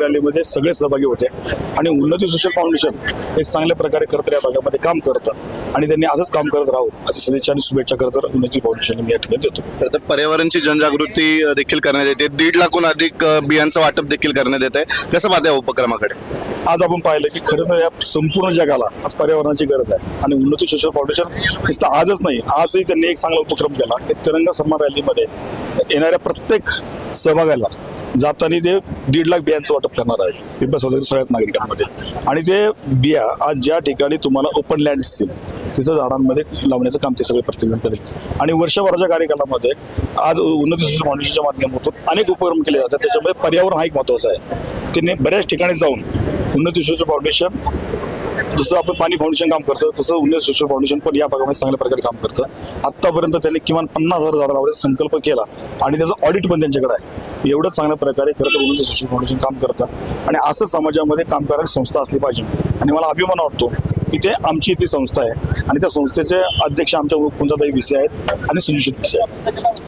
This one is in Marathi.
रॅलीमध्ये सगळे सहभागी होते. आणि उन्नती सोशल फाउंडेशन एक चांगल्या प्रकारे करतं या भागामध्ये काम करतं. आणि त्यांनी आजच काम करत राहावं अशी सदिच्छा आणि शुभेच्छा करत उन्नती फाउंडेशन मी या ठिकाणी देतो. तर पर्यावरणची जनजागृती देखील करण्यात येते. दीड लाखहून अधिक बियांचं वाटप देखील करण्यात येत आहे कसं पाहता या उपक्रमाकडे? आज आपण पाहिलं की खरं तर या संपूर्ण जगाला आज पर्यावरणाची गरज आहे आणि उन्नती सोशल फाउंडेशन नुसतं आजच नाही आजही त्यांनी एक चांगला उपक्रम केला की तिरंगा सन्मान रॅलीमध्ये येणाऱ्या प्रत्येक सहभागाला जाताना ते दीड लाख बियांचं वाटप करणार आहे पिंपळ सगळ्याच नागरिकांमध्ये. आणि ते बिया आज ज्या ठिकाणी तुम्हाला ओपन लँड दिसतील तिथं झाडांमध्ये लावण्याचं काम ते सगळे प्रत्येकजण करेल. आणि वर्षभराच्या कार्यक्रमामध्ये आज उन्नती सोशल फाउंडेशनच्या माध्यमातून अनेक उपक्रम केले जातात. त्याच्यामध्ये पर्यावरण हा एक महत्त्वाचा आहे. तिने बऱ्याच ठिकाणी जाऊन उन्नती सोशल फाउंडेशन जसं आपण पाणी फाउंडेशन काम करतं तसं उन्नत सोशल फाउंडेशन पण या भागामध्ये चांगल्या प्रकारे काम करतं. आत्तापर्यंत त्यांनी किमान पन्नास हजार झाडं लावण्याचा संकल्प केला आणि त्याचं ऑडिट पण त्यांच्याकडे आहे. एवढं चांगल्या प्रकारे खरं तर उन्नत सोशल फाउंडेशन काम करतं. आणि असं समाजामध्ये काम करणारी संस्था असली पाहिजे. आणि मला अभिमान वाटतो इथे आमची ती संस्था आहे. आणि त्या संस्थेचे अध्यक्ष आमच्या कुंजाताई विसे आहेत आणि सुजित विसे आहेत.